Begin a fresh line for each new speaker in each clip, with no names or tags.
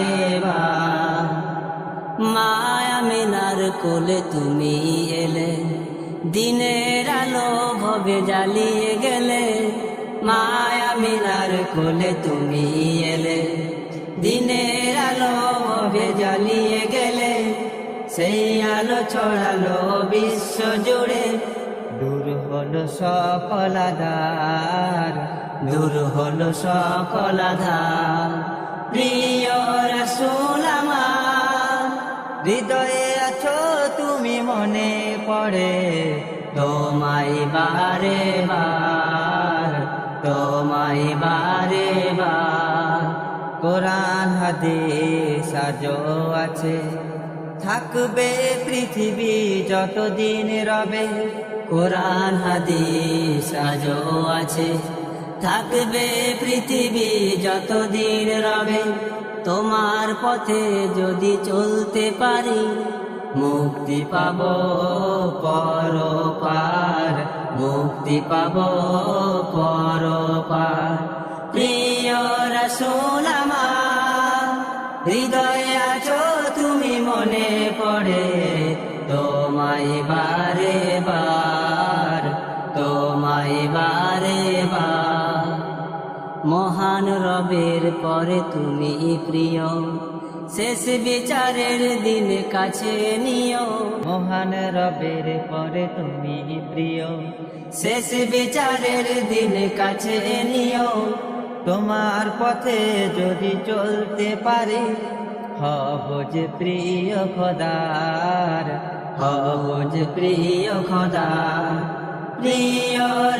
বারে বার মায়া মিনার কোলে তুমি এলে, দিনের আলো ভবে জ্বালিয়ে গেলে, মায়া মিনার কোলে তুমি এলে, দিনের আলো ভবে জ্বালিয়ে গেলে, সেই আলো ছড়ালো বিশ্ব জুড়ে। দূর হলো সকল আধার, দূর হলো সকল আধার। প্রিয় রসুল আমার, হৃদয়ে আছো তুমি মনে পড়ে। তোমায় বারে বার, তোমায় বারে বার। কোরআন, হাদিস আজও আছে। থাকবে পৃথিবী যতদিন রবে, কোরআন, হাদিস আজও আছে। থাকবে পৃথিবী যতদিন রবে, তোমার পথে যদি চলতে পারি, মুক্তি পাব পরপার, মুক্তি পাব পরপার। প্রিয় রসুল হৃদয়ে আছো তুমি মনে পড়ে, তোমায় বারে বার, তোমায় বারে বার। মহান রবের পরে তুমি প্রিয়। শেষ বিচারের দিন কাছে নিও। মহান রবের পরে তুমি প্রিয়। শেষ বিচারের দিন কাছে নিও। তোমার পথে যদি চলতে পারি হব যে প্রিয় খোদার হব যে প্রিয় খোদার, প্রিয়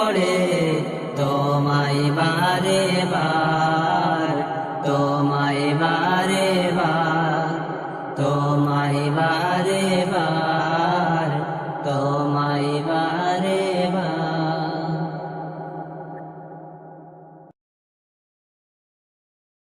পড়ে তোমায় বারে বার তোমায় বারে বার তোমায় বারে বার তোমায় বারে বার।